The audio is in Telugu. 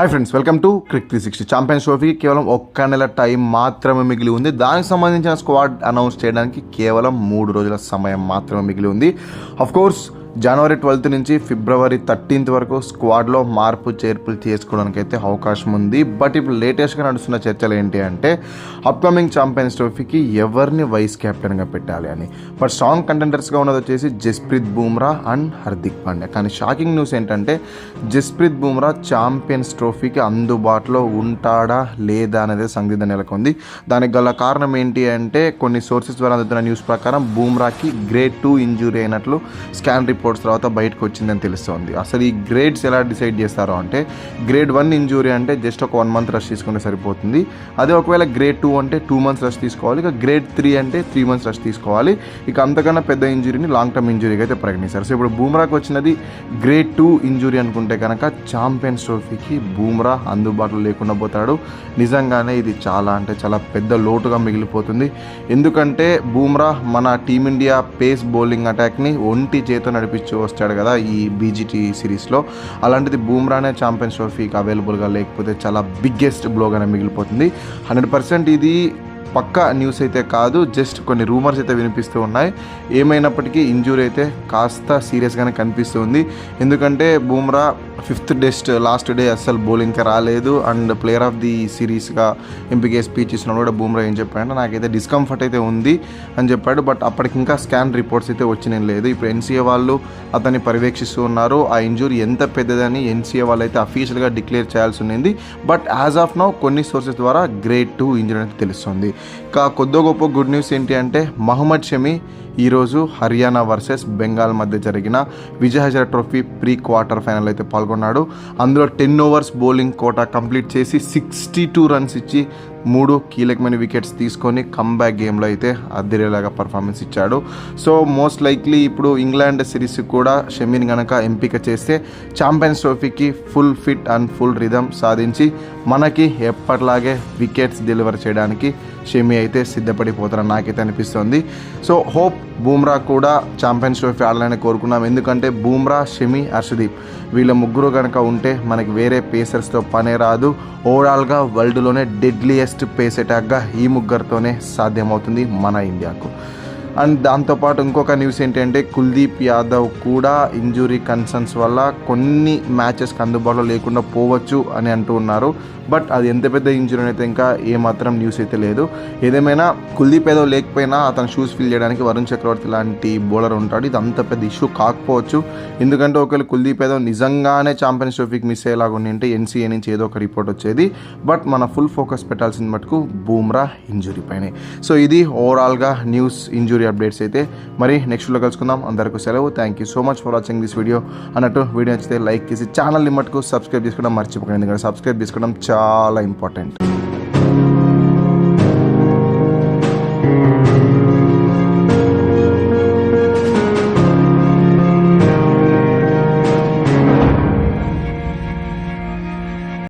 Hi friends welcome to crick three sixty champions ట్రోఫీకి కేవలం ఒక్క నెల టైం మాత్రమే మిగిలి ఉంది. దానికి సంబంధించిన స్క్వాడ్ అనౌన్స్ చేయడానికి కేవలం మూడు రోజుల సమయం మాత్రమే మిగిలి ఉంది. అఫ్ కోర్స్ జనవరి ట్వెల్త్ నుంచి ఫిబ్రవరి థర్టీన్త్ వరకు స్క్వాడ్లో మార్పు చేర్పులు చేసుకోవడానికి అయితే అవకాశం ఉంది. బట్ ఇప్పుడు లేటెస్ట్గా నడుస్తున్న చర్చలు ఏంటి అంటే అప్కమింగ్ ఛాంపియన్స్ ట్రోఫీకి ఎవరిని వైస్ కెప్టెన్గా పెట్టాలి అని. బట్ స్ట్రాంగ్ కంటెండర్స్గా ఉన్నది వచ్చేసి జస్ప్రీత్ బూమ్రా అండ్ హార్దిక్ పాండ్యా. కానీ షాకింగ్ న్యూస్ ఏంటంటే జస్ప్రీత్ బూమ్రా ఛాంపియన్స్ ట్రోఫీకి అందుబాటులో ఉంటాడా లేదా అనేది సందిగ్ధ నెలకొంది. దానికి గల కారణం ఏంటి అంటే కొన్ని సోర్సెస్ ద్వారా అందుతున్న న్యూస్ ప్రకారం బూమ్రాకి గ్రేడ్ టూ ఇంజురీ అయినట్లు స్కాన్ రిపోర్ట్స్ తర్వాత బయటకు వచ్చిందని తెలుస్తోంది. అసలు ఈ గ్రేడ్స్ ఎలా డిసైడ్ చేస్తారో అంటే గ్రేడ్ వన్ ఇంజూరీ అంటే జస్ట్ ఒక వన్ మంత్ రష్ తీసుకుంటే సరిపోతుంది. అదే ఒకవేళ గ్రేడ్ టూ అంటే టూ మంత్స్ రష్ తీసుకోవాలి. ఇక గ్రేడ్ త్రీ అంటే త్రీ మంత్స్ రష్ తీసుకోవాలి. ఇక అంతకన్నా పెద్ద ఇంజురీని లాంగ్ టర్మ్ ఇంజురీగా అయితే ప్రకటించారు సో ఇప్పుడు బూమ్రాకి వచ్చినది గ్రేడ్ టూ ఇంజురీ అనుకుంటే కనుక ఛాంపియన్స్ ట్రోఫీకి బూమ్రా అందుబాటులో లేకుండా పోతాడు. నిజంగానే ఇది చాలా అంటే చాలా పెద్ద లోటుగా మిగిలిపోతుంది. ఎందుకంటే బూమ్రా మన టీమిండియా పేస్ బౌలింగ్ అటాక్ని ఒంటి చేత నడిపించి వస్తాడు కదా ఈ బీజీటీ సిరీస్లో. అలాంటిది బూమ్రానే ఛాంపియన్స్ ట్రోఫీకి అవైలబుల్గా లేకపోతే చాలా బిగ్గెస్ట్ బ్లోగానే మిగిలిపోతుంది. హండ్రెడ్ పర్సెంట్ ఇది పక్కా న్యూస్ అయితే కాదు జస్ట్ కొన్ని రూమర్స్ అయితే వినిపిస్తూ ఉన్నాయి. ఏమైనప్పటికీ ఇంజూరీ అయితే కాస్త సీరియస్గానే కనిపిస్తుంది ఎందుకంటే Bumrah fifth test last day అస్సలు బౌలింగ్కి రాలేదు. అండ్ ప్లేయర్ ఆఫ్ ది సిరీస్గా ఎంపీకే స్పీచ్ ఇచ్చినప్పుడు కూడా బూమ్రా ఏం చెప్పాడంటే నాకైతే డిస్కంఫర్ట్ అయితే ఉంది అని చెప్పాడు. బట్ అప్పటికి ఇంకా స్కాన్ రిపోర్ట్స్ అయితే వచ్చినాయి లేదు. ఇప్పుడు ఎన్సీఏ వాళ్ళు అతన్ని పర్యవేక్షిస్తూ ఉన్నారు. ఆ ఇంజూరీ ఎంత పెద్దదని ఎన్సీఏ వాళ్ళు అయితే అఫీషియల్గా డిక్లేర్ చేయాల్సి ఉంది బట్ యాజ్ ఆఫ్ నౌ కొన్ని సోర్సెస్ ద్వారా గ్రేడ్ టూ ఇంజూరీ అయితే తెలుస్తుంది. ఇంకా కొద్ది గొప్ప గుడ్ న్యూస్ ఏంటి అంటే మహమ్మద్ షమి ఈరోజు హర్యానా వర్సెస్ బెంగాల్ మధ్య జరిగిన Vijay Hazare trophy pre quarter final అయితే పాల్గొన్నాడు. అందులో ten overs bowling quota complete చేసి సిక్స్టీ టూ రన్స్ ఇచ్చి మూడు కీలకమైన వికెట్స్ తీసుకొని కమ్బ్యాక్ గేమ్లో అయితే అద్దెరేలాగా పర్ఫార్మెన్స్ ఇచ్చాడు. సో మోస్ట్ లైక్లీ ఇప్పుడు ఇంగ్లాండ్ సిరీస్ కూడా షమీని గనక ఎంపిక చేస్తే champions ట్రోఫీకి full fit and full rhythm సాధించి మనకి ఎప్పటిలాగే వికెట్స్ డెలివర్ చేయడానికి షమి అయితే సిద్ధపడిపోతారని నాకైతే అనిపిస్తుంది. సో హోప్ బూమ్రా కూడా ఛాంపియన్స్ ట్రోఫీ ఆడాలని కోరుకున్నాం. ఎందుకంటే బూమ్రా షమి హర్షదీప్ వీళ్ళ ముగ్గురు కనుక ఉంటే మనకి వేరే పేసర్స్తో పనే రాదు. ఓవరాల్గా వరల్డ్లోనే డెడ్లీయెస్ట్ పేస్ అటాక్గా ఈ ముగ్గురితోనే సాధ్యమవుతుంది మన ఇండియాకు. అండ్ దాంతోపాటు ఇంకొక న్యూస్ ఏంటంటే కుల్దీప్ యాదవ్ కూడా ఇంజురీ కన్సర్న్స్ వల్ల కొన్ని మ్యాచెస్కి అందుబాటులో లేకుండా పోవచ్చు అని అంటూ ఉన్నారు. బట్ అది ఎంత పెద్ద ఇంజురీ అయితే ఇంకా ఏమాత్రం న్యూస్ అయితే లేదు. ఏదేమైనా కుల్దీప్ యాదవ్ లేకపోయినా అతను షూస్ ఫిల్ చేయడానికి వరుణ్ చక్రవర్తి లాంటి బౌలర్ ఉంటాడు. ఇది అంత పెద్ద ఇష్యూ కాకపోవచ్చు. ఎందుకంటే ఒకవేళ కుల్దీప్ యాదవ్ నిజంగానే ఛాంపియన్స్ ట్రోఫీకి మిస్ అయ్యేలాగా ఉంటే ఎన్సీఏ నుంచి ఏదో ఒక రిపోర్ట్ వచ్చేది. బట్ మన ఫుల్ ఫోకస్ పెట్టాల్సిన మటుకు బూమ్రా ఇంజురీ పైనే. సో ఇది ఓవరాల్గా న్యూస్ ఇంజురీ అప్డేట్స్ అయితే మరి నెక్స్ట్లో కలుసుకుందాం. అందరికీ సెలవు. Thank you so much for watching this video అన్నట్టు వీడియో నచ్చితే లైక్ చేసి ఛానల్ని మటుకు సబ్స్క్రైబ్ చేసుకోవడం మర్చిపోకండి. ఎందుకంటే సబ్స్క్రైబ్ చేసుకోవడం చాలా ఇంపార్టెంట్